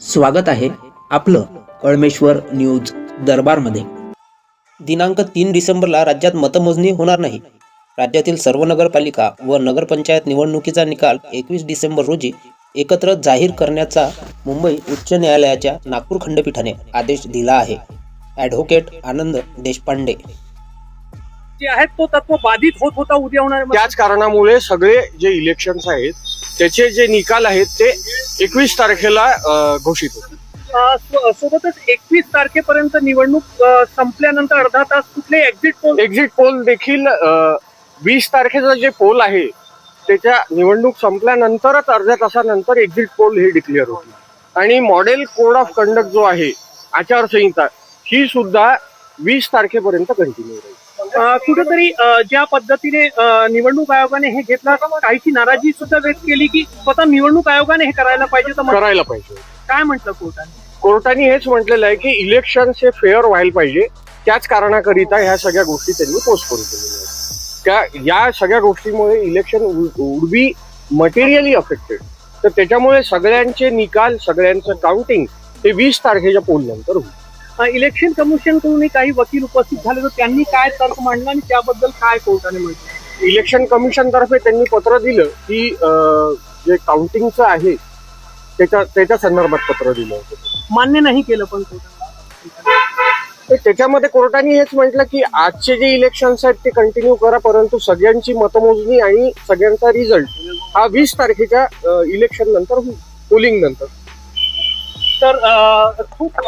स्वागत आहे आपलं कळमेश्वर न्यूज दरबारमध्ये. दिनांक तीन डिसेंबरला राज्यात मतमोजणी होणार नाही. राज्यातील सर्व नगरपालिका व नगरपंचायत निवडणुकीचा निकाल एकवीस डिसेंबर रोजी एकत्र जाहीर करण्याचा मुंबई उच्च न्यायालयाच्या नागपूर खंडपीठाने आदेश दिला आहे. ॲडव्होकेट आनंद देशपांडे. जे आहेत तो तत्व बाधित होत होता उद्या होणार त्याच कारणामुळे सगळे जे इलेक्शन्स आहेत त्याचे जे निकाल आहेत ते एकवीस तारखेला घोषित होतील. सोबतच एकवीस तारखेपर्यंत निवडणूक संपल्यानंतर अर्धा तास कुठले एक्झिट पोल एक्झिट पोल देखील वीस तारखेचा जे पोल आहे त्याच्या निवडणूक संपल्यानंतरच अर्ध्या तासानंतर एक्झिट पोल हे डिक्लेअर होतील. आणि मॉडेल कोड ऑफ कंडक्ट जो आहे आचारसंहिता ही सुद्धा वीस तारखेपर्यंत कंटिन्यू राहील. कुठेतरी ज्या पद्धतीने निवडणूक आयोगाने हे घेतला काहीची नाराजी सुद्धा व्यक्त केली की स्वतः निवडणूक आयोगाने हे करायला पाहिजे तर करायला पाहिजे काय म्हटलं कोर्टाने? कोर्टाने हेच म्हटलेलं आहे की इलेक्शन हे फेअर व्हायला पाहिजे. त्याच कारणाकरिता ह्या सगळ्या गोष्टी त्यांनी पोस्टपोन केलेल्या आहेत. त्या या सगळ्या गोष्टीमुळे election would be materially affected तर त्याच्यामुळे सगळ्यांचे निकाल सगळ्यांचं काउंटिंग हे वीस तारखेच्या पोल नंतर होईल. इलेक्शन कमिशनकडून काही वकील उपस्थित झाले तर त्यांनी काय तर्क मांडला आणि त्याबद्दल काय कोर्टाने म्हटलं? इलेक्शन कमिशन तर्फे त्यांनी पत्र दिलं की जे काउंटिंगचं आहे त्याच्या त्याच्या संदर्भात पत्र दिलं होतं. मान्य नाही केलं पण त्याच्यामध्ये कोर्टाने हेच म्हटलं की आजचे जे इलेक्शन्स आहेत ते कंटिन्यू करा परंतु सगळ्यांची मतमोजणी आणि सगळ्यांचा रिझल्ट हा वीस तारखेच्या इलेक्शन नंतर पोलिंग नंतर. तर खूप